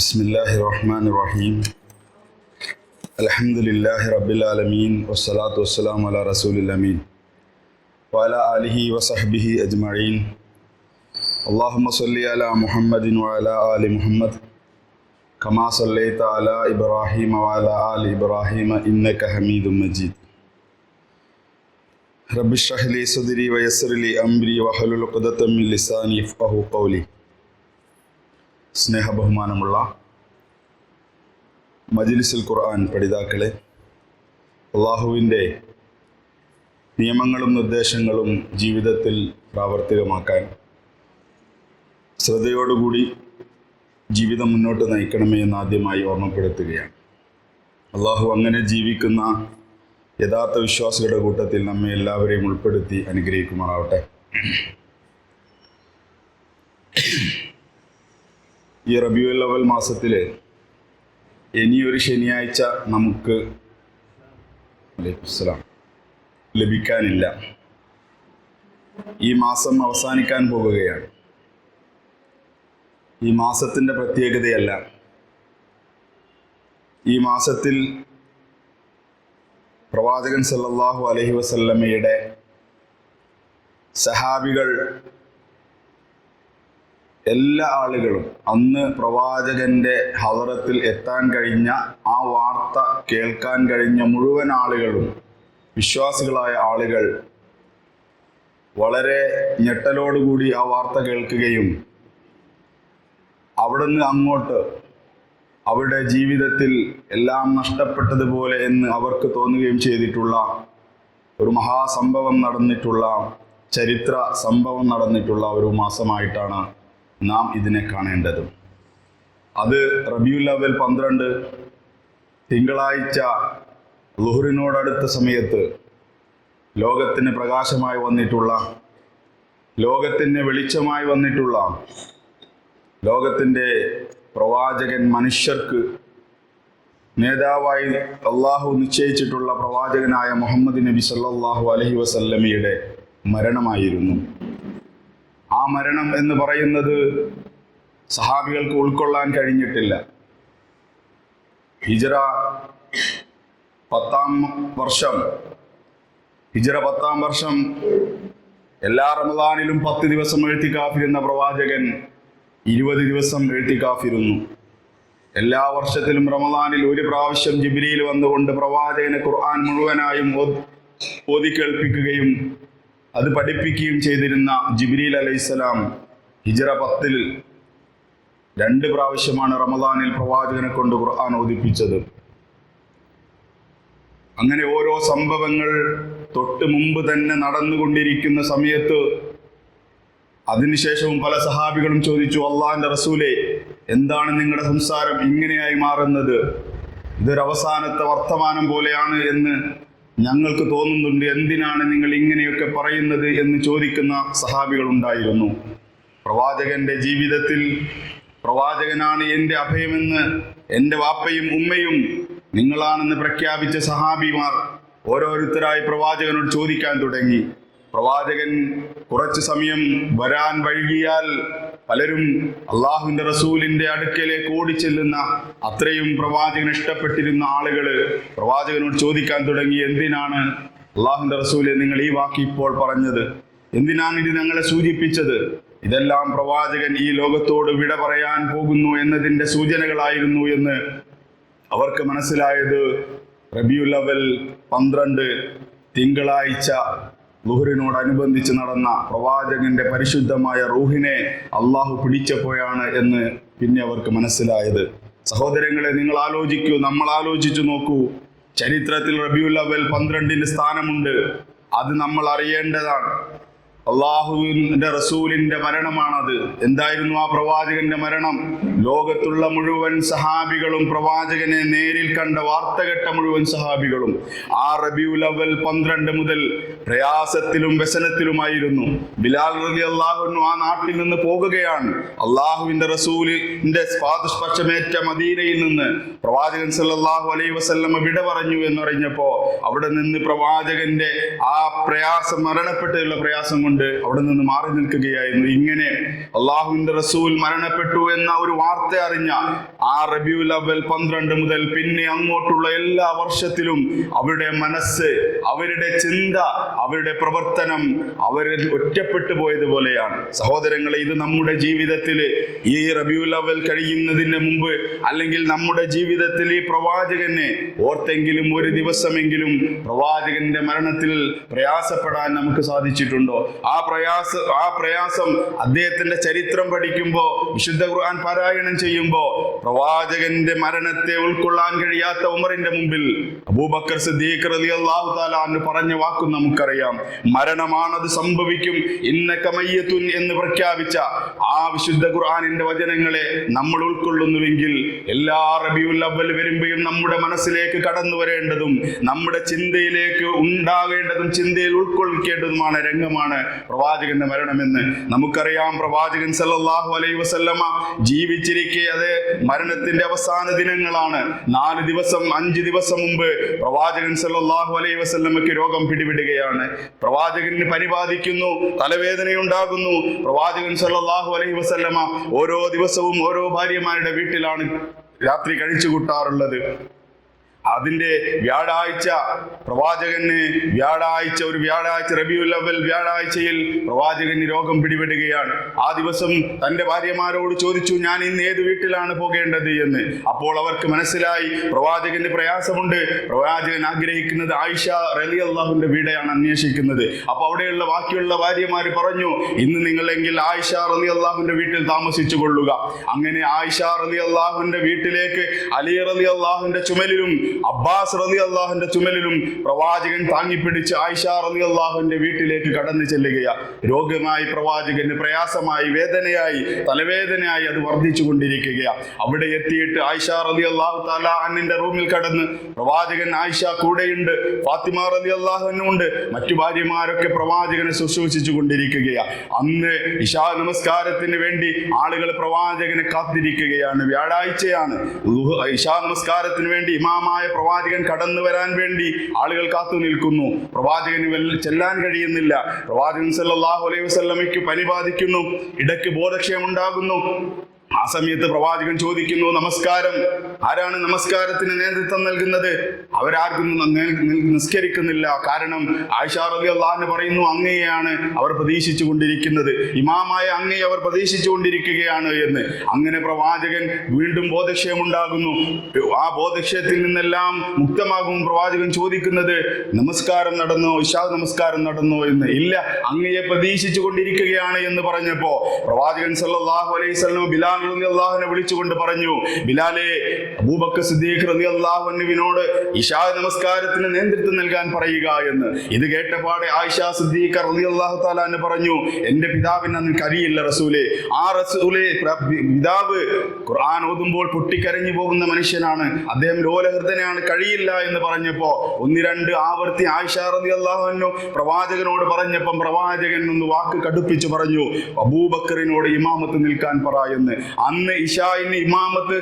بسم اللہ الرحمن الرحیم۔ الحمد للہ رب العالمین والصلاة والسلام علی رسول الامین۔ وعلیٰ آلہ وصحبہ اجمعین۔ اللّہ صلی علی محمد وعلی آل محمد۔ کما صلی علی ابراہیم وعلی آل ابراہیم انکا حمید مجید۔ رب شاہلی صدری ویسر لی امری وحل القدت من لسانی فقہ قولی۔ സ്നേഹബഹുമാനമുള്ള മജിലിസുൽ ഖുർആൻ പഠിതാക്കളെ അള്ളാഹുവിന്റെ നിയമങ്ങളും നിർദ്ദേശങ്ങളും ജീവിതത്തിൽ പ്രാവർത്തികമാക്കാൻ ശ്രദ്ധയോടുകൂടി ജീവിതം മുന്നോട്ട് നയിക്കണമേ എന്ന് ആദ്യമായി ഓർമ്മപ്പെടുത്തുകയാണ്. അള്ളാഹു അങ്ങനെ ജീവിക്കുന്ന യഥാർത്ഥ വിശ്വാസികളുടെ കൂട്ടത്തിൽ നമ്മെ എല്ലാവരെയും ഉൾപ്പെടുത്തി അനുഗ്രഹിക്കുമാറാവട്ടെ. ഈ റബിയുൽ അവൽ മാസത്തിൽ ഇനിയൊരു ശനിയാഴ്ച നമുക്ക് ലഭിക്കാനില്ല. ഈ മാസം അവസാനിക്കാൻ പോകുകയാണ് ഈ മാസത്തിന്റെ പ്രത്യേകതയല്ല. ഈ മാസത്തിൽ പ്രവാചകൻ സല്ലാഹു അലഹി വസല്ലമ്മയുടെ സഹാബികൾ എല്ലാ ആളുകളും അന്ന് പ്രവാചകന്റെ ഹവറത്തിൽ എത്താൻ കഴിഞ്ഞ ആ വാർത്ത കേൾക്കാൻ കഴിഞ്ഞ മുഴുവൻ ആളുകളും വിശ്വാസികളായ ആളുകൾ വളരെ ഞെട്ടലോടുകൂടി ആ വാർത്ത കേൾക്കുകയും അവിടുന്ന് അങ്ങോട്ട് അവരുടെ ജീവിതത്തിൽ എല്ലാം നഷ്ടപ്പെട്ടതുപോലെ എന്ന് അവർക്ക് തോന്നുകയും ചെയ്തിട്ടുള്ള ഒരു മഹാസംഭവം നടന്നിട്ടുള്ള ചരിത്ര സംഭവം നടന്നിട്ടുള്ള ഒരു മാസമായിട്ടാണ് നാം ഇതിനെ കാണേണ്ടതും. അത് റബിയുൽ അവൽ പന്ത്രണ്ട് തിങ്കളാഴ്ച ലുഹറിനോടടുത്ത സമയത്ത് ലോകത്തിന് പ്രകാശമായി വന്നിട്ടുള്ള ലോകത്തിന് വെളിച്ചമായി വന്നിട്ടുള്ള ലോകത്തിന്റെ പ്രവാചകൻ മനുഷ്യർക്ക് നേതാവായി അള്ളാഹു നിശ്ചയിച്ചിട്ടുള്ള പ്രവാചകനായ മുഹമ്മദ് നബി സല്ലാഹു അലഹി വസല്ലമിയുടെ മരണമായിരുന്നു. ആ മരണം എന്ന് പറയുന്നത് സഹാബികൾക്ക് ഉൾക്കൊള്ളാൻ കഴിഞ്ഞിട്ടില്ല. ഹിജറ പത്താം വർഷം ഹിജറ പത്താം വർഷം എല്ലാ റമദാനിലും പത്ത് ദിവസം എഴുത്തിക്കാഫിരുന്ന പ്രവാചകൻ ഇരുപത് ദിവസം എഴുത്തിക്കാഫിരുന്നു. എല്ലാ വർഷത്തിലും റമദാനിൽ ഒരു പ്രാവശ്യം ജിബിരിയിൽ വന്നുകൊണ്ട് പ്രവാചകനെ ഖുർആൻ മുഴുവനായും ഓതി കേൾപ്പിക്കുകയും അത് പഠിപ്പിക്കുകയും ചെയ്തിരുന്ന ജിബ്രീൽ അലൈഹിസ്സലാം ഹിജറ പത്തിൽ രണ്ട് പ്രാവശ്യമാണ് റമദാനിൽ പ്രവാചകനെ കൊണ്ട് ഖുർആൻ ഓദിപ്പിച്ചത് അങ്ങനെ ഓരോ സംഭവങ്ങൾ തൊട്ട് മുമ്പ് തന്നെ നടന്നുകൊണ്ടിരിക്കുന്ന സമയത്ത് അതിനുശേഷവും പല സഹാബികളും ചോദിച്ചു അള്ളാഹിന്റെ റസൂലെ എന്താണ് നിങ്ങളുടെ സംസാരം? ഇങ്ങനെയായി മാറുന്നത്. ഇതൊരവസാനത്തെ വർത്തമാനം പോലെയാണ് എന്ന് ഞങ്ങൾക്ക് തോന്നുന്നുണ്ട് എന്തിനാണ് നിങ്ങൾ ഇങ്ങനെയൊക്കെ പറയുന്നത് എന്ന് ചോദിക്കുന്ന സഹാബികൾ ഉണ്ടായിരുന്നു പ്രവാചകന്റെ ജീവിതത്തിൽ പ്രവാചകനാണ് എന്റെ അഭയമെന്ന് എന്റെ വാപ്പയും ഉമ്മയും നിങ്ങളാണെന്ന് പ്രഖ്യാപിച്ച സഹാബിമാർ ഓരോരുത്തരായി പ്രവാചകനോട് ചോദിക്കാൻ തുടങ്ങി. പ്രവാചകൻ കുറച്ച് സമയം വരാൻ വൈകിയാൽ പലരും അള്ളാഹുവിന്റെ റസൂലിന്റെ അടുക്കലേക്ക് ഓടിച്ചെല്ലുന്ന അത്രയും പ്രവാചകൻ ഇഷ്ടപ്പെട്ടിരുന്ന ആളുകൾ പ്രവാചകനോട് ചോദിക്കാൻ തുടങ്ങി എന്തിനാണ് അള്ളാഹുവിന്റെ റസൂലെ നിങ്ങൾ ഈ വാക്ക് ഇപ്പോൾ പറഞ്ഞത്? എന്തിനാണ് ഇത് ഞങ്ങളെ സൂചിപ്പിച്ചത്? ഇതെല്ലാം പ്രവാചകൻ ഈ ലോകത്തോട് വിട പറയാൻ പോകുന്നു എന്നതിന്റെ സൂചനകളായിരുന്നു എന്ന് അവർക്ക് മനസ്സിലായത് റബിയുൽ അവൽ പന്ത്രണ്ട് തിങ്കളാഴ്ച ലുഹറിനോടനുബന്ധിച്ച് നടന്ന പ്രവാചകന്റെ പരിശുദ്ധമായ റൂഹിനെ അള്ളാഹു പിടിച്ചപ്പോഴാണ് എന്ന് പിന്നെ അവർക്ക് മനസ്സിലായത്. സഹോദരങ്ങളെ നിങ്ങൾ ആലോചിക്കൂ നമ്മൾ ആലോചിച്ചു നോക്കൂ. ചരിത്രത്തിൽ റബിയുൽ അവൽ പന്ത്രണ്ടിന് സ്ഥാനമുണ്ട്. അത് നമ്മൾ അറിയേണ്ടതാണ്. അള്ളാഹുവിന്റെ റസൂലിന്റെ മരണമാണത്. എന്തായിരുന്നു ആ പ്രവാചകന്റെ മരണം? ലോകത്തുള്ള മുഴുവൻ സഹാബികളും പ്രവാചകനെ നേരിൽ കണ്ട വാർത്ത കേട്ട മുഴുവൻ സഹാബികളും ആ റബിയുൽ അവൽ പന്ത്രണ്ട് മുതൽ പ്രയാസത്തിലും വ്യസനത്തിലുമായിരുന്നു. ബിലാൽ റലി അള്ളാഹുനു ആ നാട്ടിൽ നിന്ന് പോകുകയാണ്. അള്ളാഹുവിന്റെ റസൂലിന്റെ സ്പാദസ്പർശമേറ്റ മദീനയിൽ നിന്ന് പ്രവാചകൻ സല്ലാഹു അലൈ വസല്ലമ വിട പറഞ്ഞു എന്നറിഞ്ഞപ്പോ അവിടെ നിന്ന് പ്രവാചകന്റെ ആ പ്രയാസം മരണപ്പെട്ടുള്ള പ്രയാസം കൊണ്ട് അവിടെ നിന്ന് മാറി നിൽക്കുകയായിരുന്നു. ഇങ്ങനെ അള്ളാഹുവിന്റെ റസൂൽ മരണപ്പെട്ടു എന്ന ഒരു വാർത്ത അറിഞ്ഞ ആ റബിയുൽ അവൽ പന്ത്രണ്ട് മുതൽ പിന്നെ അങ്ങോട്ടുള്ള എല്ലാ വർഷത്തിലും അവരുടെ മനസ്സ് അവരുടെ ചിന്ത അവരുടെ പ്രവർത്തനം അവരിൽ ഒറ്റപ്പെട്ടു പോയതുപോലെയാണ്. സഹോദരങ്ങളെ ഇത് നമ്മുടെ ജീവിതത്തിൽ ഈ റബിയുൽ അവൽ കഴിയുന്നതിന് മുമ്പ് അല്ലെങ്കിൽ നമ്മുടെ ജീവിതത്തിൽ ഈ പ്രവാചകനെ ഓർത്തെങ്കിലും ഒരു ദിവസമെങ്കിലും പ്രവാചകന്റെ മരണത്തിൽ പ്രയാസപ്പെടാൻ നമുക്ക് സാധിച്ചിട്ടുണ്ടോ? ആ പ്രയാസ ആ പ്രയാസം അദ്ദേഹത്തിന്റെ ചരിത്രം പഠിക്കുമ്പോൾ വിശുദ്ധ ഖുർആൻ പാരായണം ചെയ്യുമ്പോൾ പ്രവാചകന്റെ മരണത്തെ ഉൾക്കൊള്ളാൻ കഴിയാത്ത ഉമറിന്റെ മുമ്പിൽ അബൂബക്കർ സിദ്ദീഖ് റളിയല്ലാഹു താല അന്ന് പറഞ്ഞ വാക്കും നമുക്കറിയാം. മരണമാണത് സംഭവിക്കും. ഇന്ന മയ്യത്തുൻ എന്ന് പ്രഖ്യാപിച്ച ആ വിശുദ്ധ ഖുർആാനിന്റെ വചനങ്ങളെ നമ്മൾ ഉൾക്കൊള്ളുന്നുവെങ്കിൽ എല്ലാ റബിയുൽ അവൽ വരുമ്പോഴും നമ്മുടെ മനസ്സിലേക്ക് കടന്നു വരേണ്ടതും നമ്മുടെ ചിന്തയിലേക്ക് ഉണ്ടാകേണ്ടതും ചിന്തയിൽ ഉൾക്കൊള്ളിക്കേണ്ടതുമാണ് രംഗമാണ് പ്രവാചകന്റെ മരണമെന്ന് നമുക്കറിയാം. പ്രവാചകൻ സല്ലാഹു അലൈ വസല്ലമ ജീവിച്ചിരിക്കെ അത് മരണത്തിന്റെ അവസാന ദിനങ്ങളാണ്. നാല് ദിവസം അഞ്ച് ദിവസം മുമ്പ് പ്രവാചകൻ സല്ലാഹു അലൈ വസല്ലമയ്ക്ക് രോഗം പിടിപെടുകയാണ്. പ്രവാചകന് പരിപാലിക്കുന്നു തലവേദനയുണ്ടാകുന്നു. പ്രവാചകൻ സല്ലാഹു അലൈഹി വസല്ലമ ഓരോ ദിവസവും ഓരോ ഭാര്യമാരുടെ വീട്ടിലാണ് രാത്രി കഴിച്ചു കൂട്ടാറുള്ളത്. അതിന്റെ വ്യാഴാഴ്ച പ്രവാചകന് വ്യാഴാഴ്ച ഒരു വ്യാഴാഴ്ച റബിയുൽ അവൽ വ്യാഴാഴ്ചയിൽ പ്രവാചകന് രോഗം പിടിപെടുകയാണ്. ആ ദിവസം തന്റെ ഭാര്യമാരോട് ചോദിച്ചു ഞാൻ ഇന്ന് ഏത് വീട്ടിലാണ് പോകേണ്ടത്? എന്ന്. അപ്പോൾ അവർക്ക് മനസ്സിലായി പ്രവാചകന് പ്രയാസമുണ്ട്. പ്രവാചകൻ ആഗ്രഹിക്കുന്നത് ആയിഷ റലി അള്ളാഹുവിന്റെ വീടെയാണ് അന്വേഷിക്കുന്നത്. അപ്പൊ അവിടെയുള്ള ബാക്കിയുള്ള ഭാര്യമാര് പറഞ്ഞു ഇന്ന് നിങ്ങളെങ്കിൽ ആയിഷ റലി അള്ളാഹുവിന്റെ വീട്ടിൽ താമസിച്ചു കൊള്ളുക. അങ്ങനെ ആയിഷ റലി അള്ളാഹുവിന്റെ വീട്ടിലേക്ക് അലി റലി അള്ളാഹുവിന്റെ ചുമലിലും അബ്ബാസ് റലി അള്ളാഹുന്റെ ചുമലിലും പ്രവാചകൻ താങ്ങിപ്പിടിച്ച് ആയിഷ റലി അള്ളാഹുവിന്റെ വീട്ടിലേക്ക് കടന്നു ചെല്ലുകയാ. രോഗമായി പ്രവാചകന് പ്രയാസമായി വേദനയായി തലവേദനയായി അത് വർദ്ധിച്ചു കൊണ്ടിരിക്കുകയാ. അവിടെ എത്തിയിട്ട് ആയിഷ റലി അള്ളാഹു താല റൂമിൽ കടന്ന് പ്രവാചകൻ ആയിഷ കൂടെയുണ്ട് ഫാത്തിമ റലി അള്ളാഹുവിനുണ്ട് മറ്റു ഭാര്യമാരൊക്കെ പ്രവാചകനെ ശുശ്രൂഷിച്ചു കൊണ്ടിരിക്കുകയാ. അന്ന് ഇഷാ നമസ്കാരത്തിന് വേണ്ടി ആളുകൾ പ്രവാചകനെ കാത്തിരിക്കുകയാണ്. വ്യാഴാഴ്ചയാണ് ഇഷാ നമസ്കാരത്തിന് വേണ്ടി ഇമാമായ പ്രവാചകൻ കടന്നു വരാൻ വേണ്ടി ആളുകൾ കാത്തു നിൽക്കുന്നു. പ്രവാചകന് ചെല്ലാൻ കഴിയുന്നില്ല. പ്രവാചകൻ സല്ലാഹു അലൈഹി വസല്ലമയ്ക്ക് പനി ബാധിക്കുന്നു. ഇടയ്ക്ക് ബോധക്ഷയമുണ്ടാകുന്നു ആ സമയത്ത് പ്രവാചകൻ ചോദിക്കുന്നു നമസ്കാരം. ആരാണ് നമസ്കാരത്തിന് നേതൃത്വം നൽകുന്നത്? അവരാർക്കും നിസ്കരിക്കുന്നില്ല. കാരണം ആയിഷാർ അലി അള്ളാഹിന് പറയുന്നു അങ്ങയെയാണ് അവർ പ്രതീക്ഷിച്ചു കൊണ്ടിരിക്കുന്നത് ഇമാമായ അങ്ങയെ അവർ പ്രതീക്ഷിച്ചു കൊണ്ടിരിക്കുകയാണ് എന്ന്. അങ്ങനെ പ്രവാചകൻ വീണ്ടും ബോധക്ഷയമുണ്ടാകുന്നു. ആ ബോധക്ഷയത്തിൽ നിന്നെല്ലാം മുക്തമാകും പ്രവാചകൻ ചോദിക്കുന്നത് നമസ്കാരം നടന്നോ? ഇഷാ നമസ്കാരം നടന്നോ? എന്ന്. ഇല്ല അങ്ങയെ പ്രതീക്ഷിച്ചു കൊണ്ടിരിക്കുകയാണ് എന്ന് പറഞ്ഞപ്പോ പ്രവാചകൻ സല്ലാഹു അലൈഹി വസല്ലം ബിലാൽ റളിയല്ലാഹുവിനെ വിളിച്ചുകൊണ്ട് പറഞ്ഞു ബിലാലെ അബൂബക്കർ സിദ്ദീഖ് റളിയല്ലാഹുവിനോട് ഇഷാ നമസ്കാരത്തിന് നേതൃത്വം നൽകാൻ പറയുക എന്ന്. ഇത് കേട്ടപാടെ ആയിഷ സിദ്ദീഖ് റളിയല്ലാഹു അള്ളാഹു താലാന്ന് പറഞ്ഞു എന്റെ പിതാവിന് അന്ന് കരിയില്ല റസൂലെ. ആ റസൂലെ പിതാവ് ഖുർആൻ ഓതുമ്പോൾ പൊട്ടിക്കരഞ്ഞു പോകുന്ന മനുഷ്യനാണ്. അദ്ദേഹം ലോലഹൃദനാണ് കഴിയില്ല എന്ന് പറഞ്ഞപ്പോ ഒന്ന് രണ്ട് ആവർത്തി ആയിഷ റളിയല്ലാഹു അൻഹു പ്രവാചകനോട് പറഞ്ഞപ്പം പ്രവാചകൻ ഒന്ന് വാക്ക് കടുപ്പിച്ചു പറഞ്ഞു അബൂബക്കറിനോട് ഇമാമത്ത് നിൽക്കാൻ പറ എന്ന്. അന്ന് ഇഷായിന് ഇമാമത്ത്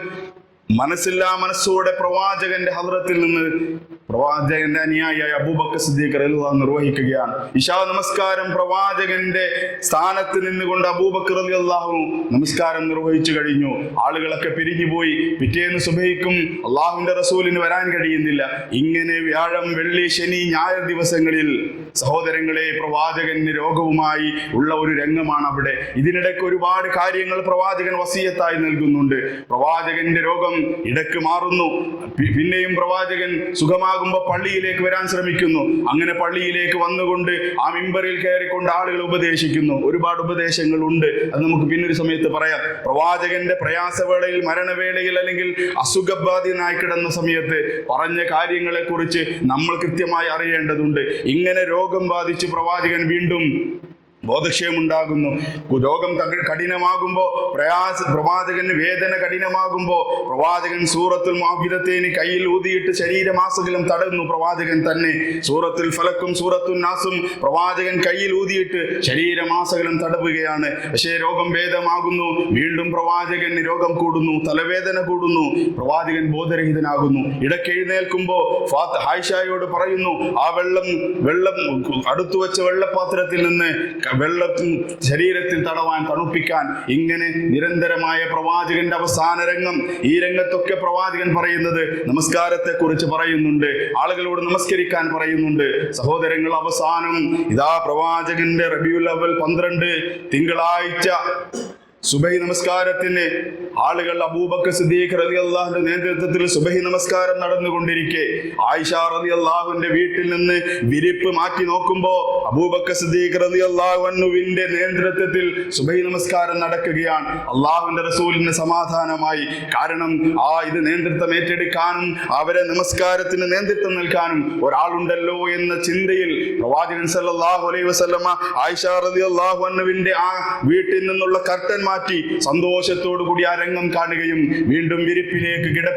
മനസ്സില്ലാ മനസ്സോടെ പ്രവാചകന്റെ ഹദ്രത്തിൽ നിന്ന് പ്രവാചകന്റെ അനുയായിയായ അബൂബക്കർ സിദ്ദീഖ് അൻഹു നിർവഹിക്കുകയാണ്. ഇഷാ നമസ്കാരം. പ്രവാചകന്റെ സ്ഥാനത്ത് നിന്നുകൊണ്ട് അബൂബക്കർ റളിയല്ലാഹു നമസ്കാരം നിർവഹിച്ചു കഴിഞ്ഞു. ആളുകളൊക്കെ പിരിഞ്ഞുപോയി. പിറ്റേന്ന് സുബഹിക്കും അള്ളാഹുവിന്റെ റസൂലിന് വരാൻ കഴിയുന്നില്ല. ഇങ്ങനെ വ്യാഴം വെള്ളി ശനി ഞായർ ദിവസങ്ങളിൽ സഹോദരങ്ങളെ പ്രവാചകന് രോഗവുമായി ഉള്ള ഒരു രംഗമാണ് അവിടെ. ഇതിനിടയ്ക്ക് ഒരുപാട് കാര്യങ്ങൾ പ്രവാചകൻ വസീയത്തായി നൽകുന്നുണ്ട്. പ്രവാചകന്റെ രോഗം ഇടയ്ക്ക് മാറുന്നു. പിന്നെയും പ്രവാചകൻ സുഖമാകുമ്പോൾ പള്ളിയിലേക്ക് വരാൻ ശ്രമിക്കുന്നു. അങ്ങനെ പള്ളിയിലേക്ക് വന്നുകൊണ്ട് ആ മിമ്പറിൽ കയറിക്കൊണ്ട് ആളുകൾ ഉപദേശിക്കുന്നു. ഒരുപാട് ഉപദേശങ്ങൾ ഉണ്ട് അത് നമുക്ക് പിന്നൊരു സമയത്ത് പറയാം. പ്രവാചകന്റെ പ്രയാസവേളയിൽ മരണവേളയിൽ അല്ലെങ്കിൽ അസുഖബാധിതനായി കിടന്ന സമയത്ത് പറഞ്ഞ കാര്യങ്ങളെ കുറിച്ച് നമ്മൾ കൃത്യമായി അറിയേണ്ടതുണ്ട്. ഇങ്ങനെ രോഗം ബാധിച്ച് പ്രവാചകൻ വീണ്ടും ബോധക്ഷയമുണ്ടാകുന്നു. രോഗം കഠിനമാകുമ്പോൾ കഠിനമാകുമ്പോ പ്രയാസ പ്രവാചകന് വേദന കഠിനമാകുമ്പോൾ പ്രവാചകൻ സൂറത്തുൽ മാഹിരത്തേന് കയ്യിൽ ഊതിയിട്ട് ശരീരമാസകലം തടയുന്നു. പ്രവാചകൻ തന്നെ സൂറത്തുൽ ഫലക്കും സൂറത്തുൽ നാസും പ്രവാചകൻ കയ്യിൽ ഊതിയിട്ട് ശരീരമാസകലം തടവുകയാണ്. പക്ഷേ രോഗം ഭേദമാകുന്നു. വീണ്ടും പ്രവാചകൻ രോഗം കൂടുന്നു. തലവേദന കൂടുന്നു. പ്രവാചകൻ ബോധരഹിതനാകുന്നു. ഇടയ്ക്ക് എഴുന്നേൽക്കുമ്പോ ഫാത്ത് ഹായിഷായോട് പറയുന്നു ആ വെള്ളം വെള്ളം അടുത്തു വെച്ച വെള്ളപാത്രത്തിൽ നിന്ന് വെള്ളം ശരീരത്തിൽ തടവാൻ തണുപ്പിക്കാൻ ഇങ്ങനെ നിരന്തരമായ പ്രവാചകന്റെ അവസാന രംഗം ഈ രംഗത്തൊക്കെ പ്രവാചകൻ പറയുന്നത് നമസ്കാരത്തെ കുറിച്ച് പറയുന്നുണ്ട് ആളുകളോട് നമസ്കരിക്കാൻ പറയുന്നുണ്ട്. സഹോദരങ്ങൾ അവസാനം ഇതാ പ്രവാചകന്റെ റബിയുൽ അവൽ പന്ത്രണ്ട് തിങ്കളാഴ്ച സുബഹി നമസ്കാരത്തിന് ആളുകൾ അബൂബക്കർ സിദ്ദീഖ് റലി അള്ളാഹുന്റെ നേതൃത്വത്തിൽ സുബഹി നമസ്കാരം നടന്നുകൊണ്ടിരിക്കെ. ആയിഷ റലി അള്ളാഹുവിന്റെ വീട്ടിൽ നിന്ന് വിരിപ്പ് മാറ്റി നോക്കുമ്പോ അബൂബക്കർ സിദ്ദീഖ് റലി അള്ളാഹുവിന്റെ നേതൃത്വത്തിൽ സുബൈ നമസ്കാരം നടക്കുകയാണ്. അള്ളാഹുവിന്റെ റസൂലിന് സമാധാനമായി. കാരണം ആ ഇത് നേതൃത്വം ഏറ്റെടുക്കാനും അവരെ നമസ്കാരത്തിന് നേതൃത്വം നൽകാനും ഒരാളുണ്ടല്ലോ എന്ന ചിന്തയിൽ പ്രവാചകൻ സല്ലാഹു അലൈഹി വസല്ലമ ആയിഷ റളിയല്ലാഹു അൻഹുവിന്റെ ആ വീട്ടിൽ നിന്നുള്ള കർട്ടൻ സന്തോഷത്തോടു കൂടി ആ രംഗം കാണുകയും വീണ്ടും വിരിപ്പിലേക്ക് കിട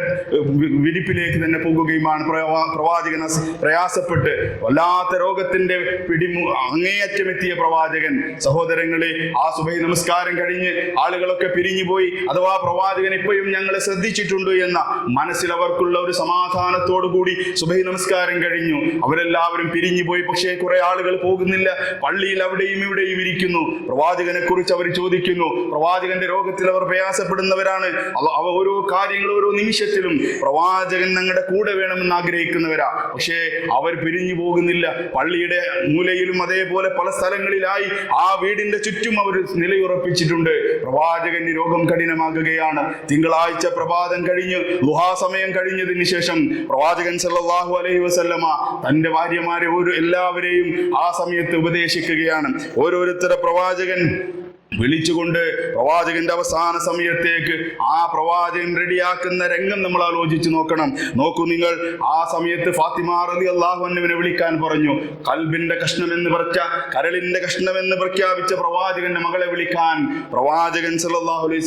വിരിപ്പിലേക്ക് തന്നെ പോകുകയുമാണ് പ്രവാ- പ്രവാചകൻ പ്രയാസപ്പെട്ട്. വല്ലാത്ത രോഗത്തിന്റെ പിടിമു അങ്ങേയറ്റമെത്തിയ പ്രവാചകൻ. സഹോദരങ്ങളെ ആ സുബൈ നമസ്കാരം കഴിഞ്ഞ് ആളുകളൊക്കെ പിരിഞ്ഞുപോയി. അഥവാ പ്രവാചകൻ ഇപ്പോഴും ഞങ്ങളെ ശ്രദ്ധിച്ചിട്ടുണ്ട് എന്ന മനസ്സിൽ അവർക്കുള്ള ഒരു സമാധാനത്തോടു കൂടി സുബൈ നമസ്കാരം കഴിഞ്ഞു. അവരെല്ലാവരും പിരിഞ്ഞുപോയി. പക്ഷേ കുറെ ആളുകൾ പോകുന്നില്ല. പള്ളിയിൽ അവിടെയും ഇവിടെയും ഇരിക്കുന്നു. പ്രവാചകനെ കുറിച്ച് അവർ ചോദിക്കുന്നു. പ്രവാചകന്റെ രോഗത്തിൽ അവർ പ്രയാസപ്പെടുന്നവരാണ്. അവ- ഓരോ കാര്യങ്ങൾ ഓരോ നിമിഷത്തിലും പ്രവാചകൻ ഞങ്ങളുടെ കൂടെ വേണമെന്ന് ആഗ്രഹിക്കുന്നവരാ. പക്ഷേ അവർ പിരിഞ്ഞു പോകുന്നില്ല. പള്ളിയുടെ മൂലയിലും അതേപോലെ പല സ്ഥലങ്ങളിലായി ആ വീടിന്റെ ചുറ്റും അവർ നിലയുറപ്പിച്ചിട്ടുണ്ട്. പ്രവാചകന് രോഗം കഠിനമാകുകയാണ്. തിങ്കളാഴ്ച പ്രഭാതം കഴിഞ്ഞ് ലുഹാസമയം കഴിഞ്ഞതിന് ശേഷം പ്രവാചകൻ സല്ലാഹു അലൈഹി വസല്ലമ തന്റെ ഭാര്യമാരെ ഒരു എല്ലാവരെയും ആ സമയത്ത് ഉപദേശിക്കുകയാണ്. ഓരോരുത്തരെ പ്രവാചകൻ വിളിച്ചുകൊണ്ട് പ്രവാചകന്റെ അവസാന സമയത്തേക്ക് ആ പ്രവാചകൻ റെഡിയാക്കുന്ന രംഗം നമ്മൾ ആലോചിച്ച് നോക്കണം. നോക്കൂ നിങ്ങൾ ആ സമയത്ത് ഫാത്തിമ അള്ളാഹു അള്ളാഹുവിനെ വിളിക്കാൻ പറഞ്ഞു. കൽബിന്റെ കഷ്ണം എന്ന് പറച്ച കരളിന്റെ കഷ്ണം എന്ന് പ്രഖ്യാപിച്ച പ്രവാചകന്റെ മകളെ വിളിക്കാൻ. പ്രവാചകൻ സല്ലാഹു അലൈഹി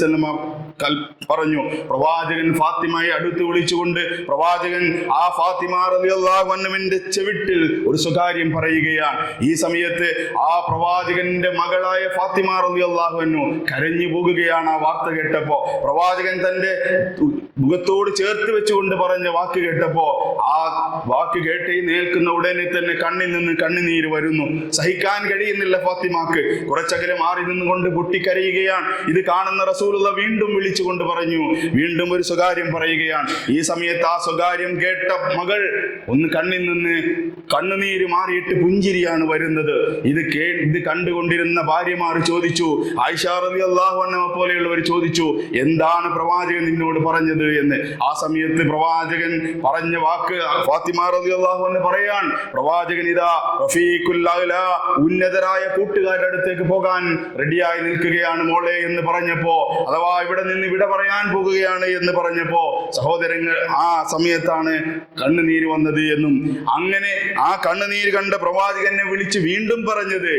പറഞ്ഞു. പ്രവാചകൻ ഫാത്തിമയെ അടുത്ത് വിളിച്ചുകൊണ്ട് പ്രവാചകൻ ആ ഫാത്തിമ അൻഹുവിന്റെ ചെവിട്ടിൽ ഒരു സ്വകാര്യം പറയുകയാണ്. ഈ സമയത്ത് ആ പ്രവാചകന്റെ മകളായ ഫാത്തിമ അൻഹു കരഞ്ഞു പോകുകയാണ് ആ വാർത്ത കേട്ടപ്പോ പ്രവാചകൻ തന്റെ മുഖത്തോട് ചേർത്ത് വെച്ചുകൊണ്ട് പറഞ്ഞ വാക്ക് കേട്ടപ്പോ ആ വാക്ക് കേട്ടേ നേൽക്കുന്ന നിൽക്കുന്ന ഉടനെ തന്നെ കണ്ണിൽ നിന്ന് കണ്ണുനീര് വരുന്നു. സഹിക്കാൻ കഴിയുന്നില്ല ഫാത്തിമാക്ക്. കുറച്ചകലെ മാറി നിന്നുകൊണ്ട് പൊട്ടിക്കരയുകയാണ്. ഇത് കാണുന്ന റസൂലുള്ള വീണ്ടും വിളിച്ചുകൊണ്ട് പറഞ്ഞു വീണ്ടും ഒരു സ്വകാര്യം പറയുകയാണ്. ഈ സമയത്ത് ആ സ്വകാര്യം കേട്ട മകൾ ഒന്ന് കണ്ണിൽ നിന്ന് കണ്ണുനീര് മാറിയിട്ട് പുഞ്ചിരിയാണ് വരുന്നത്. ഇത് കേ ഇത് കണ്ടുകൊണ്ടിരുന്ന ഭാര്യമാർ ചോദിച്ചു ആയിഷ അള്ളാഹു അൻഹ പോലെയുള്ളവർ ചോദിച്ചു എന്താണ് പ്രവാചകൻ നിന്നോട് പറഞ്ഞത്? എന്ന്. ആ സമയത്ത് പ്രവാചകൻ പറഞ്ഞ വാക്ക് ഫാത്തിമ അള്ളാഹു അൻഹ പറയാൻ പ്രവാചകൻ ഇതാ റഫീഖുല്ല ഉന്നതരായ കൂട്ടുകാരുടെ അടുത്തേക്ക് പോകാൻ റെഡിയായി നിൽക്കുകയാണ് മോളെ എന്ന് പറഞ്ഞപ്പോ അഥവാ ഇവിടെ നിന്ന് ഇവിടെ പറയാൻ പോകുകയാണ് എന്ന് പറഞ്ഞപ്പോ സഹോദരങ്ങൾ ആ സമയത്താണ് കണ്ണുനീര് വന്നത് എന്നും അങ്ങനെ ആ കണ്ണുനീര് കണ്ട പ്രവാചകനെ വിളിച്ച് വീണ്ടും പറഞ്ഞത്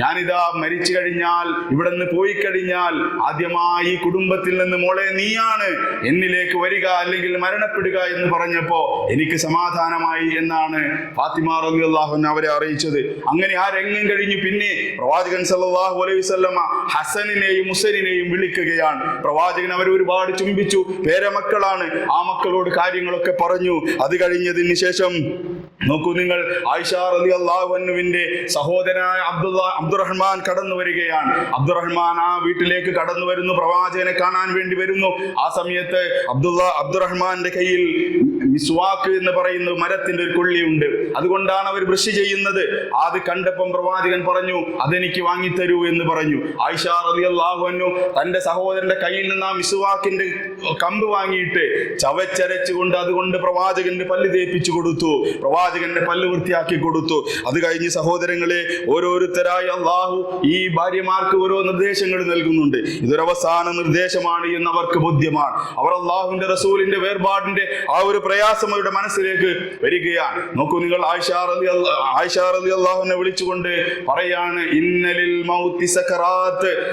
ഞാനിതാ മരിച്ചു കഴിഞ്ഞാൽ ഇവിടെ നിന്ന് പോയി കഴിഞ്ഞാൽ ആദ്യമായി കുടുംബത്തിൽ നിന്ന് മോളെ നീയാണ് എന്നിലേക്ക് വരിക അല്ലെങ്കിൽ മരണപ്പെടുക എന്ന് പറഞ്ഞപ്പോ എനിക്ക് സമാധാനമായി എന്നാണ് ഫാത്തിമ റളിയല്ലാഹു അവരെ അറിയിച്ചത്. അങ്ങനെ ആ രംഗം കഴിഞ്ഞു. പിന്നെ പ്രവാചകൻ സല്ലാഹു അലൈഹി ഹസനിനെയും മുസലിനെയും വിളിക്കുകയാണ്. പ്രവാചകൻ അവർ ഒരുപാട് ചുംബിച്ചു. പേരമക്കളാണ് ആ മക്കളോട് കാര്യങ്ങളൊക്കെ പറഞ്ഞു. അത് കഴിഞ്ഞതിന് ശേഷം നോക്കൂ നിങ്ങൾ ആയിഷ റലി അള്ളാഹുവിന്റെ സഹോദരനായ അബ്ദുള്ള അബ്ദുറഹ്മാൻ കടന്നു വരികയാണ്. അബ്ദുറഹ്മാൻ ആ വീട്ടിലേക്ക് കടന്നു വരുന്നു. പ്രവാചകനെ കാണാൻ വേണ്ടി വരുന്നു. ആ സമയത്ത് അബ്ദുള്ള അബ്ദുറഹ്മാന്റെ കയ്യിൽ മിസ്വാക്ക് എന്ന് പറയുന്ന മരത്തിന്റെ ഒരു കൊള്ളിയുണ്ട്. അതുകൊണ്ടാണ് അവർ ബ്രഷ് ചെയ്യുന്നത്. അത് കണ്ടപ്പം പ്രവാചകൻ പറഞ്ഞു അതെനിക്ക് വാങ്ങിത്തരൂ എന്ന് പറഞ്ഞു. ആയിഷ റബി അള്ളാഹു തന്റെ സഹോദരന്റെ കയ്യിൽ നിന്ന് ആ മിസ്വാക്കിന്റെ കമ്പ് വാങ്ങിയിട്ട് ചവച്ചരച്ചുകൊണ്ട് അതുകൊണ്ട് പ്രവാചകന്റെ പല്ല് തേപ്പിച്ചു കൊടുത്തു. പ്രവാചകന്റെ പല്ല് വൃത്തിയാക്കി കൊടുത്തു. അത് കഴിഞ്ഞ് സഹോദരങ്ങളെ ഓരോരുത്തരായി അള്ളാഹു ഈ ഭാര്യമാർക്ക് ഓരോ നിർദ്ദേശങ്ങൾ നൽകുന്നുണ്ട്. ഇതൊരവസാന നിർദ്ദേശമാണ് എന്ന് അവർക്ക് ബോധ്യമാണ്. അവർ അള്ളാഹുവിന്റെ റസൂലിന്റെ വേർപാടിന്റെ ആ ഒരു പ്രയാസം അവരുടെ മനസ്സിലേക്ക് വരികയാണ്. നോക്കൂ നിങ്ങൾ ആയിഷ റളി അല്ലാ- ആയിഷ വിളിച്ചുകൊണ്ട് പറയാണ് ഇന്നലിൽ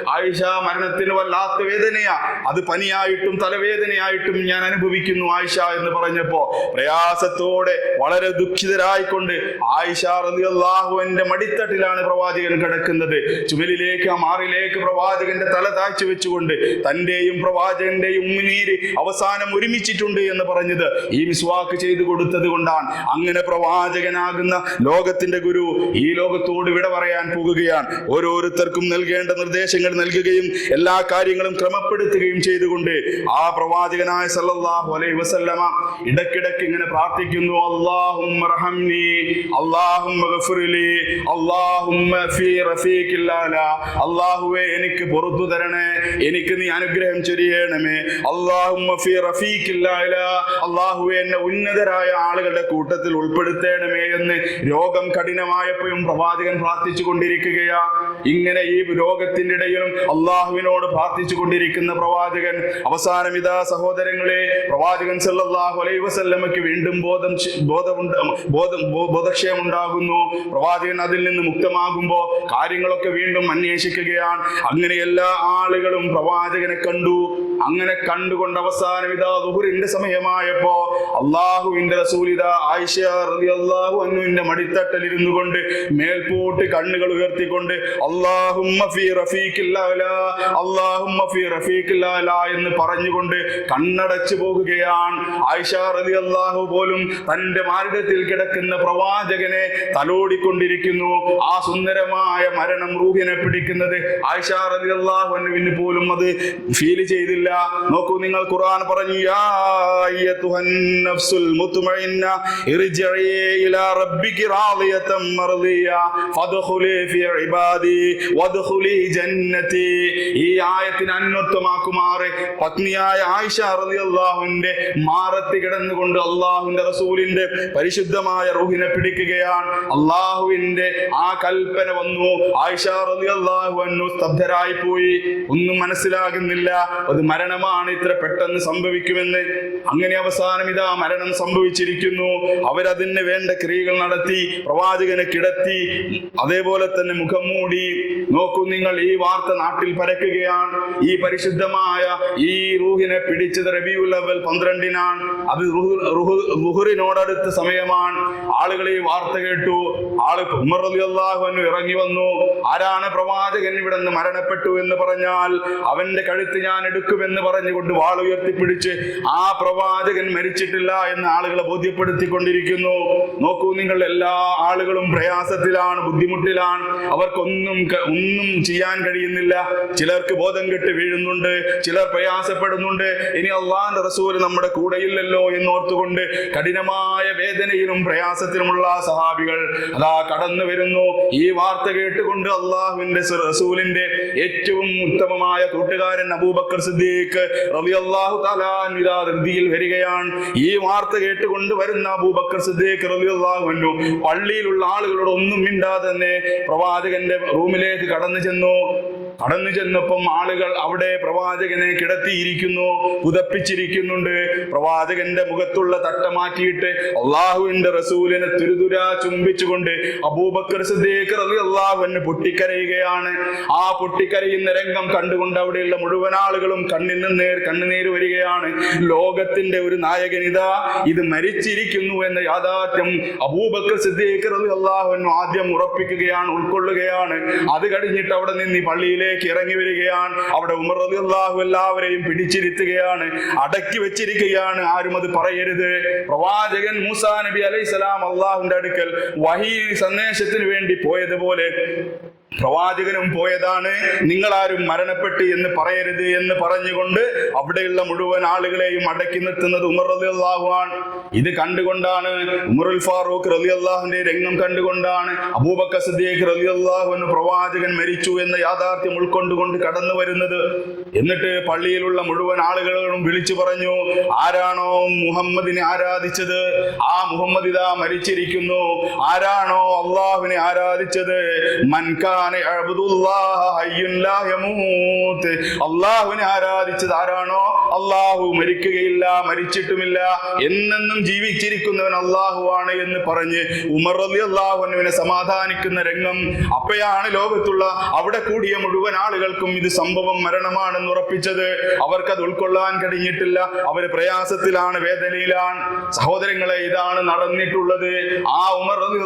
ആയിഷ മരണത്തിന് വല്ലാത്ത വേദനയാ. അത് പനിയായിട്ടും തലവേദനയായിട്ടും ഞാൻ അനുഭവിക്കുന്നു ആയിഷ എന്ന് പറഞ്ഞപ്പോ പ്രയാസത്തോടെ വളരെ ദുഃഖിതരായിക്കൊണ്ട് ആയിഷ റളിയല്ലാഹുവിന്റെ മടിത്തട്ടിലാണ് പ്രവാചകൻ കിടക്കുന്നത്. ചുമലിലേക്ക് മാറിലേക്ക് പ്രവാചകന്റെ തല താഴ്ച വെച്ചുകൊണ്ട് തന്റെയും പ്രവാചകന്റെയും ഉമ്മിനീര് അവസാനം ഒരുമിച്ചിട്ടുണ്ട് എന്ന് പറഞ്ഞത്. ഈ മിസ്വാക്ക് ചെയ്തു കൊടുത്തത് കൊണ്ടാണ്. അങ്ങനെ പ്രവാചകനാകുന്ന ലോകത്തിന്റെ ഗുരു ഈ ലോകത്തോട് വിട പറയാൻ പോകുകയാണ്. ഓരോരുത്തർക്കും നൽകേണ്ട നിർദ്ദേശങ്ങൾ നൽകുകയും എല്ലാ കാര്യങ്ങളും ക്രമപ്പെടുത്തുകയും ചെയ്തുകൊണ്ട് ആ പ്രവാചകനായ സല്ലല്ലാഹു അലൈഹി വസല്ലമ ഇടക്കിടക്ക് ഇങ്ങനെ പ്രാർത്ഥിക്കുന്നു. അല്ലാഹുമ്മ റഹംനി അല്ലാഹുമ്മ ഗഫിർലി അല്ലാഹുമ്മ ഫീ റഫീഖിൽ അല അല്ലാഹുവേ എനിക്ക് പുറത്തു തരണേ എനിക്ക് നീ അനുഗ്രഹം ചൊരിയണമേ. അല്ലാഹുമ്മ ഫീ റഫീഖിൽ അല അല്ലാഹുവേ എന്നെ ഉന്നതരായ ആളുകളുടെ കൂട്ടത്തിൽ ഉൾപ്പെടുത്തേണമേ എന്ന് രോഗം കഠിനമായപ്പോഴും പ്രവാചകൻ പ്രാർത്ഥിച്ചു കൊണ്ടിരിക്കുകയാ ഇങ്ങനെ ഈ രോഗത്തിന്റെ ഇടയിലും അള്ളാഹുവിനോട് പ്രാർത്ഥിച്ചു കൊണ്ടിരിക്കുന്ന പ്രവാചകൻ അവസാനം ഇതാ സഹോദരങ്ങളെ പ്രവാചകൻ സല്ലാഹു അലൈ വസല്ലമയ്ക്ക് വീണ്ടും ബോധം ബോധമുണ്ട് ബോധം ബോ- ബോധക്ഷയം ഉണ്ടാകുന്നു പ്രവാചകൻ അതിൽ നിന്ന് മുക്തമാകുമ്പോൾ കാര്യങ്ങളൊക്കെ വീണ്ടും അന്വേഷിക്കുകയാണ്. അങ്ങനെ എല്ലാ ആളുകളും പ്രവാചകനെ കണ്ടു. അങ്ങനെ കണ്ടുകൊണ്ട് അവസാനം ഇതാ ദുഹുറിന്റെ സമയമായപ്പോ അള്ളാഹുവിന്റെ ആയിഷ റളിയല്ലാഹു അൻഹുവിന്റെ മടിത്തട്ടിൽ ഇരുന്നു കൊണ്ട് മേൽപോട്ട് കണ്ണുകൾ ഉയർത്തിക്കൊണ്ട് എന്ന് പറഞ്ഞുകൊണ്ട് കണ്ണടച്ചു പോകുകയാണ്. ആയിഷ റളിയല്ലാഹു പോലും തന്റെ മാർഗത്തിൽ കിടക്കുന്ന പ്രവാചകനെ തലോടിക്കൊണ്ടിരിക്കുന്നു. ആ സുന്ദരമായ മരണം റൂഹിനെ പിടിക്കുന്നത് ആയിഷ റളിയല്ലാഹു അൻഹുവിന് പോലും അത് ഫീൽ ചെയ്തില്ല. നോക്കൂ നിങ്ങൾ ഖുർആൻ പറഞ്ഞു യാ അയ്യത്തുഹൻ നഫ്സുൽ മുത്മഇന്ന ഇർജിഇ ഇലാ റബ്ബികി റാദിയതൻ മർദിയ ഫദ്ഖുലി ഫീ ഇബാദി വദ്ഖുലി ജന്നതി ഈ ആയത്തിന് അന്വർത്ഥമാക്കുമാറ് പത്നിയായ ആയിഷ റളിയല്ലാഹുവിന്റെ മാറത്ത് കിടന്നുകൊണ്ട് അള്ളാഹുവിന്റെ റസൂലിന്റെ പരിശുദ്ധമായ റൂഹിനെ പിടിക്കുകയാണ്. അള്ളാഹുവിന്റെ ആ കൽപ്പന വന്നു. ആയിഷ റളിയല്ലാഹു അൻഹു സ്തബ്ധരായി പോയി. ഒന്നും മനസ്സിലാകുന്നില്ല. അത് മരണമാണ് ഇത്ര പെട്ടെന്ന് സംഭവിക്കുമെന്ന്. അങ്ങനെ അവസാനം ഇതാ മരണം സംഭവിച്ചിരിക്കുന്നു. അവരതിന് വേണ്ട ക്രിയകൾ നടത്തി പ്രവാചകനെ കിടത്തി അതേപോലെ തന്നെ മുഖം മൂടി. നോക്കൂ നിങ്ങൾ ഈ വാർത്ത നാട്ടിൽ പരക്കുകയാണ്. ഈ പരിശുദ്ധമായ ഈ റൂഹിനെ പിടിച്ചത് റബിയുൽ അവൽ പന്ത്രണ്ടിനാണ്. അത് റുഹു- റുഹു- റുഹുറിനോടടുത്ത സമയമാണ്. ആളുകൾ ഈ വാർത്ത കേട്ടു. ആൾ ഉമർ അൻഹു ഇറങ്ങി വന്നു. ആരാണ് പ്രവാചകൻ ഇവിടെ നിന്ന് മരണപ്പെട്ടു എന്ന് പറഞ്ഞാൽ അവന്റെ കഴുത്ത് ഞാൻ എടുക്കുമെന്ന് പറഞ്ഞുകൊണ്ട് വാൾ ഉയർത്തിപ്പിടിച്ച് ആ പ്രവാചകൻ മരിച്ചിട്ടില്ല എന്ന് ആളുകളെ ബോധ്യപ്പെടുത്തിക്കൊണ്ടിരിക്കുന്നു. നോക്കൂ നിങ്ങൾ എല്ലാ ആളുകളും പ്രയാസത്തിലാണ് ബുദ്ധിമുട്ടിലാണ്. അവർക്കൊന്നും ഒന്നും ചെയ്യാൻ കഴിയുന്നില്ല. ചിലർക്ക് ബോധം കെട്ട് വീഴുന്നുണ്ട് ചിലർ പ്രയാസപ്പെടുന്നുണ്ട്. ഇനി അള്ളാന്റെ റസൂൽ നമ്മുടെ കൂടെയില്ലല്ലോ എന്ന് എന്നോർത്തുകൊണ്ട് കഠിനമായ വേദനയിലും പ്രയാസത്തിലുമുള്ള സഹാബികൾ അതാ കടന്നു വരുന്നു. ഈ വാർത്ത കേട്ടുകൊണ്ട് അള്ളാഹുവിന്റെ റസൂലിന്റെ ഏറ്റവും ഉത്തമമായ കൂട്ടുകാരൻ അബൂബക്കർ സിദ്ദീഖ് റളിയല്ലാഹു തആല അൻഹു ധൃതിയിൽ വരികയാണ്. ഈ വാർത്ത കേട്ടുകൊണ്ട് വരുന്ന അബൂബക്കർ സിദ്ദീഖ് റളിയല്ലാഹു അൻഹു പള്ളിയിലുള്ള ആളുകളോട് ഒന്നും മിണ്ടാതെ തന്നെ പ്രവാചകന്റെ റൂമിലേക്ക് കടന്നു ചെന്നു. കടന്നു ചെന്നപ്പം ആളുകൾ അവിടെ പ്രവാചകനെ കിടത്തിയിരിക്കുന്നു പുതപ്പിച്ചിരിക്കുന്നുണ്ട്. പ്രവാചകന്റെ മുഖത്തുള്ള തട്ട മാറ്റിയിട്ട് അള്ളാഹുവിന്റെ റസൂലിനെ തുരുതുര ചുംബിച്ചുകൊണ്ട് അബൂബക്കർ സിദ്ദീഖ് അള്ളാഹുവിന് പൊട്ടിക്കരയുകയാണ്. ആ പൊട്ടിക്കരയുന്ന രംഗം കണ്ടുകൊണ്ട് അവിടെയുള്ള മുഴുവൻ ആളുകളും കണ്ണിൽ നിന്ന് കണ്ണുനീര് വരികയാണ്. ലോകത്തിന്റെ ഒരു നായകൻ ഇതാ മരിച്ചിരിക്കുന്നു എന്ന യാഥാർത്ഥ്യം അബൂബക്കർ സിദ്ദീഖ് അള്ളാഹുവിന് ആദ്യം ഉറപ്പിക്കുകയാണ് ഉൾക്കൊള്ളുകയാണ്. അത് കഴിഞ്ഞിട്ട് അവിടെ നിന്ന് ഈ പള്ളിയിലേക്ക് ഇറങ്ങി വരികയാണ്. അവിടെ ഉമർ റളിയല്ലാഹു എല്ലാവരെയും പിടിച്ചിരുത്തുകയാണ്. അടക്കി വെച്ചിരിക്കുകയാണ്. ആരും അത് പറയരുത്. പ്രവാചകൻ മൂസാ നബി അലൈഹിസ്സലാം അള്ളാഹുവിന്റെ അടുക്കൽ വഹി സന്ദേശത്തിന് വേണ്ടി പോയതുപോലെ പ്രവാചകനും പോയതാണ്. നിങ്ങളാരും മരണപ്പെട്ട് എന്ന് പറയരുത് എന്ന് പറഞ്ഞുകൊണ്ട് അവിടെയുള്ള മുഴുവൻ ആളുകളെയും അടക്കി നിർത്തുന്നത് ഉമർ റളിയല്ലാഹു ആണ്. ഇത് കണ്ടുകൊണ്ടാണ് ഉമറുൽ ഫാറൂഖ് റലി അള്ളാഹുന്റെ രംഗം കണ്ടുകൊണ്ടാണ് അബൂബക്കർ റലി അള്ളാഹു എന്ന് പ്രവാചകൻ മരിച്ചു എന്ന യാഥാർത്ഥ്യം ഉൾക്കൊണ്ടുകൊണ്ട് കടന്നു വരുന്നത്. എന്നിട്ട് പള്ളിയിലുള്ള മുഴുവൻ ആളുകളും വിളിച്ചു പറഞ്ഞു ആരാണോ മുഹമ്മദിനെ ആരാധിച്ചത്? ആ മുഹമ്മദ് ഇതാ മരിച്ചിരിക്കുന്നു. ആരാണോ അള്ളാഹുവിനെ ആരാധിച്ചത്? മൻകാന അള്ളാഹുവിനെ ആരാധിച്ചത് ആരാണോ? അള്ളാഹു മരിക്കുകയില്ല മരിച്ചിട്ടുമില്ല. എന്നെന്നും ജീവിച്ചിരിക്കുന്നവൻ അള്ളാഹുവാണ് എന്ന് പറഞ്ഞ് ഉമർ അലി അള്ളാഹുവിനെ സമാധാനിക്കുന്ന രംഗം അപ്പയാണ് ലോകത്തുള്ള അവിടെ കൂടിയ മുഴുവൻ ആളുകൾക്കും ഇത് സംഭവം മരണമാണെന്ന് ഉറപ്പിച്ചത്. അവർക്കത് ഉൾക്കൊള്ളാൻ കഴിഞ്ഞിട്ടില്ല. അവർ പ്രയാസത്തിലാണ് വേദനയിലാണ്. സഹോദരങ്ങളെ ഇതാണ് നടന്നിട്ടുള്ളത്. ആ ഉമർ അലി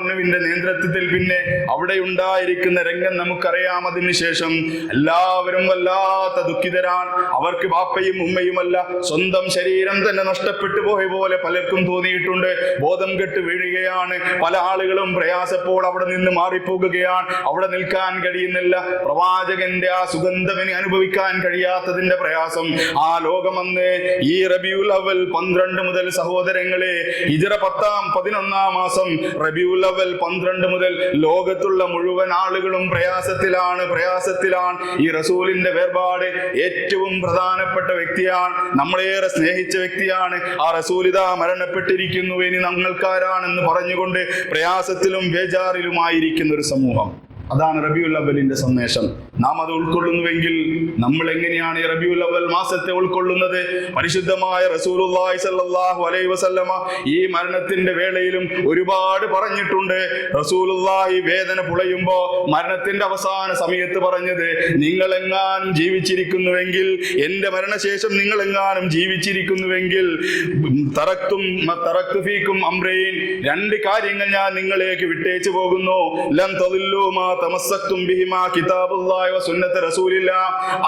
അൻഹുവിന്റെ നേതൃത്വത്തിൽ പിന്നെ അവിടെ ഉണ്ടായിരിക്കുന്ന ആരംഭിക്കുന്ന രംഗം നമുക്കറിയാം അതിനുശേഷം എല്ലാവരും വല്ലാത്ത ദുഃഖിതരാണ്. അവർക്ക് ബാപ്പയും ഉമ്മയുമല്ല സ്വന്തം ശരീരം തന്നെ നഷ്ടപ്പെട്ടു പോയ പോലെ പലർക്കും തോന്നിയിട്ടുണ്ട്. ബോധം കെട്ട് വീഴുകയാണ്. പല ആളുകളും പ്രയാസപ്പോൾ അവിടെ നിന്ന് മാറിപ്പോകുകയാണ്. അവിടെ നിൽക്കാൻ കഴിയുന്നില്ല. പ്രവാചകന്റെ ആ സുഗന്ധമിന് അനുഭവിക്കാൻ കഴിയാത്തതിന്റെ പ്രയാസം. ആ ലോകമെന്ന് ഈ റബിയുൽ അവൽ പന്ത്രണ്ട് മുതൽ സഹോദരങ്ങളെ ഇതര പത്താം പതിനൊന്നാം മാസം റബിയുൽ അവൽ പന്ത്രണ്ട് മുതൽ ലോകത്തുള്ള മുഴുവൻ ആളുകളും പ്രയാസത്തിലാണ് പ്രയാസത്തിലാണ്. ഈ റസൂലിന്റെ വേർപാട് ഏറ്റവും പ്രധാനപ്പെട്ട വ്യക്തിയാണ് നമ്മളേറെ സ്നേഹിച്ച വ്യക്തിയാണ്. ആ റസൂലിത മരണപ്പെട്ടിരിക്കുന്നു ഇനി ഞങ്ങൾക്കാരാണെന്ന് പറഞ്ഞുകൊണ്ട് പ്രയാസത്തിലും ബേജാറിലുമായിരിക്കുന്ന ഒരു സമൂഹം. അതാണ് റബിയുൽ അവലിന്റെ സന്ദേശം. നാം അത് ഉൾക്കൊള്ളുന്നുവെങ്കിൽ നമ്മൾ എങ്ങനെയാണ് ഈ റബിയുൽ അവൽ മാസത്തെ ഉൾക്കൊള്ളുന്നത്? പരിശുദ്ധമായ റസൂലുള്ളാഹി സ്വല്ലല്ലാഹു അലൈഹി വസല്ലമ ഈ മരണത്തിന്റെ വേളയിലും ഒരുപാട് പറഞ്ഞിട്ടുണ്ട്. റസൂലുള്ളാഹി വേദന പുളയുമ്പോ മരണത്തിന്റെ അവസാന സമയത്ത് പറഞ്ഞത് നിങ്ങൾ എങ്ങാനും ജീവിച്ചിരിക്കുന്നുവെങ്കിൽ എന്റെ മരണശേഷം നിങ്ങൾ എങ്ങാനും ജീവിച്ചിരിക്കുന്നുവെങ്കിൽ തറക്തും തറക്കുഫീക്കും അമ്രയിൻ രണ്ട് കാര്യങ്ങൾ ഞാൻ നിങ്ങളേക്ക് വിട്ടേച്ചു പോകുന്നു. ലം തദില്ലു മാ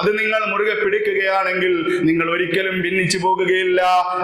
അത് നിങ്ങൾ മുറുകെ പിടിക്കുകയാണെങ്കിൽ നിങ്ങൾ ഒരിക്കലും ഭിന്നിച്ചു പോകുകയില്ല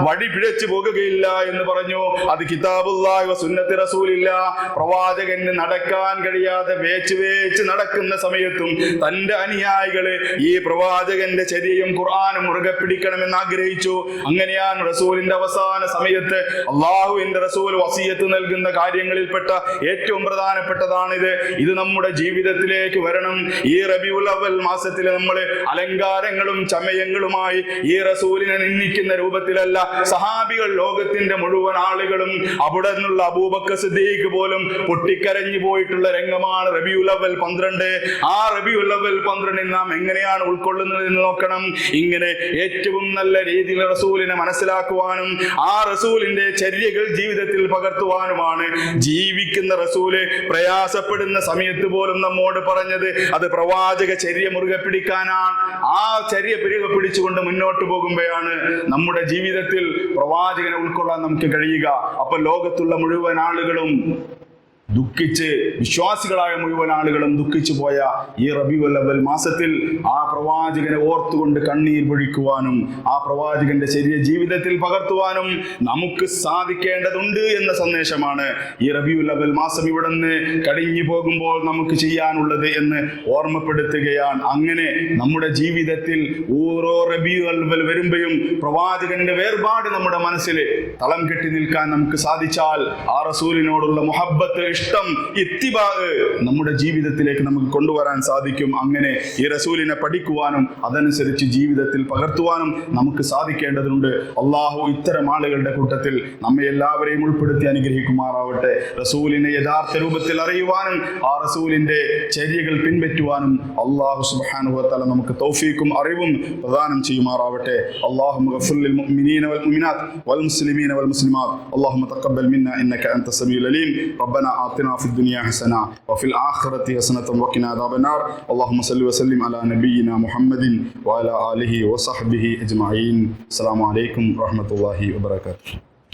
വഴി പിഴച്ചു പോകുകയില്ല എന്ന് പറഞ്ഞു. അത് കിതാബുല്ലാഹി വ സുന്നത്ത് റസൂലില്ല. പ്രവാചകന് നടക്കാൻ കഴിയാതെ വേച്ച് വേച്ച് നടക്കുന്ന സമയത്തും തന്റെ അനുയായികൾ ഈ പ്രവാചകന്റെ ചരിയും ഖുർആാനും മുറുകെ പിടിക്കണമെന്ന് ആഗ്രഹിച്ചു. അങ്ങനെയാണ് റസൂലിന്റെ അവസാന സമയത്ത് അള്ളാഹുവിന്റെ റസൂൽ വസീയത്ത് നൽകുന്ന കാര്യങ്ങളിൽപ്പെട്ട ഏറ്റവും പ്രധാനപ്പെട്ടതാണിത്. ഇത് നമ്മുടെ ജീവിതത്തിലേക്ക് വരണം. ഈ റബിയുൽ അവൽ മാസത്തിൽ നമ്മൾ അലങ്കാരങ്ങളും ചമയങ്ങളുമായി ഈ റസൂലിനെ നിന്ദിക്കുന്ന രൂപത്തിലല്ല. സഹാബികൾ ലോകത്തിന്റെ മുഴുവൻ ആളുകളും അവിടെ നിന്നുള്ള അബൂബക്കർ സിദ്ദീഖ് പോലും പൊട്ടിക്കരഞ്ഞു പോയിട്ടുള്ള രംഗമാണ് റബിയുൽ അവൽ പന്ത്രണ്ട്. ആ റബിയുൽ അവൽ പന്ത്രണ്ടിൽ നാം എങ്ങനെയാണ് ഉൾക്കൊള്ളുന്നത് എന്ന് നോക്കണം. ഇങ്ങനെ ഏറ്റവും നല്ല രീതിയിൽ റസൂലിനെ മനസ്സിലാക്കുവാനും ആ റസൂലിന്റെ ചര്യകൾ ജീവിതത്തിൽ പകർത്തുവാനുമാണ് ജീവിക്കുന്ന റസൂൽ പ്രയാസപ്പെടുന്ന സമയത്ത് പോലും നമ്മോട് പറഞ്ഞത് അത് പ്രവാചക ചര്യ മുറുകെ പിടിക്കാനാണ്. ആ ചര്യ പിരികെ പിടിച്ചുകൊണ്ട് മുന്നോട്ട് പോകുമ്പോഴാണ് നമ്മുടെ ജീവിതത്തിൽ പ്രവാചകനെ ഉൾക്കൊള്ളാൻ നമുക്ക് കഴിയുക. അപ്പൊ ലോകത്തുള്ള മുഴുവൻ ആളുകളും ദുഃഖിച്ച് വിശ്വാസികളായ മുഴുവൻ ആളുകളും ദുഃഖിച്ചു പോയ ഈ റബി അവൽ മാസത്തിൽ ആ പ്രവാചകനെ ഓർത്തുകൊണ്ട് കണ്ണീർ പൊഴിക്കുവാനും ആ പ്രവാചകന്റെ ശരീര ജീവിതത്തിൽ പകർത്തുവാനും നമുക്ക് സാധിക്കേണ്ടതുണ്ട് എന്ന സന്ദേശമാണ് ഈ റബി അവൽ മാസം ഇവിടെ നിന്ന് കടിഞ്ഞു പോകുമ്പോൾ നമുക്ക് ചെയ്യാനുള്ളത് എന്ന് ഓർമ്മപ്പെടുത്തുകയാണ്. അങ്ങനെ നമ്മുടെ ജീവിതത്തിൽ ഓരോ റബി അവൽ വരുമ്പോഴും പ്രവാചകന്റെ വേർപാട് നമ്മുടെ മനസ്സിൽ തളം കെട്ടി നിൽക്കാൻ നമുക്ക് സാധിച്ചാൽ ആ റസൂലിനോടുള്ള മുഹബത്ത് ഇഷ്ടം ഇത്തിബാ നമ്മുടെ ജീവിതത്തിലേക്ക് നമുക്ക് കൊണ്ടുവരാൻ സാധിക്കും അങ്ങനെ ഈ റസൂലിനെ പഠിക്കുവാനും അതനുസരിച്ച് ജീവിതത്തിൽ പകർത്തുവാനും നമുക്ക് സാധിക്കേണ്ടതുണ്ട് അള്ളാഹു ഇത്തരം ആളുകളുടെ കൂട്ടത്തിൽ നമ്മെ എല്ലാവരെയും ഉൾപ്പെടുത്തി അനുഗ്രഹിക്കുമാറാവട്ടെ റസൂലിനെ യഥാർത്ഥ രൂപത്തിൽ അറിയുവാനും ആ റസൂലിന്റെ ചര്യകൾ പിൻപറ്റുവാനും അള്ളാഹു സുബാനുഭവത്തല നമുക്ക് തൗഫീക്കും അറിവും പ്രദാനം ചെയ്യുമാറാവട്ടെ അള്ളാഹു للمؤمنين والمؤمنات والمسلمين والمسلمات اللهم تقبل منا انك انت السميع العليم ربنا آتنا في الدنيا حسنة وفي الآخرة حسنة وقنا عذاب النار. اللهم صل وسلم على نبينا محمد وعلى آله وصحبه أجمعين. السلام عليكم ورحمة الله وبركاته.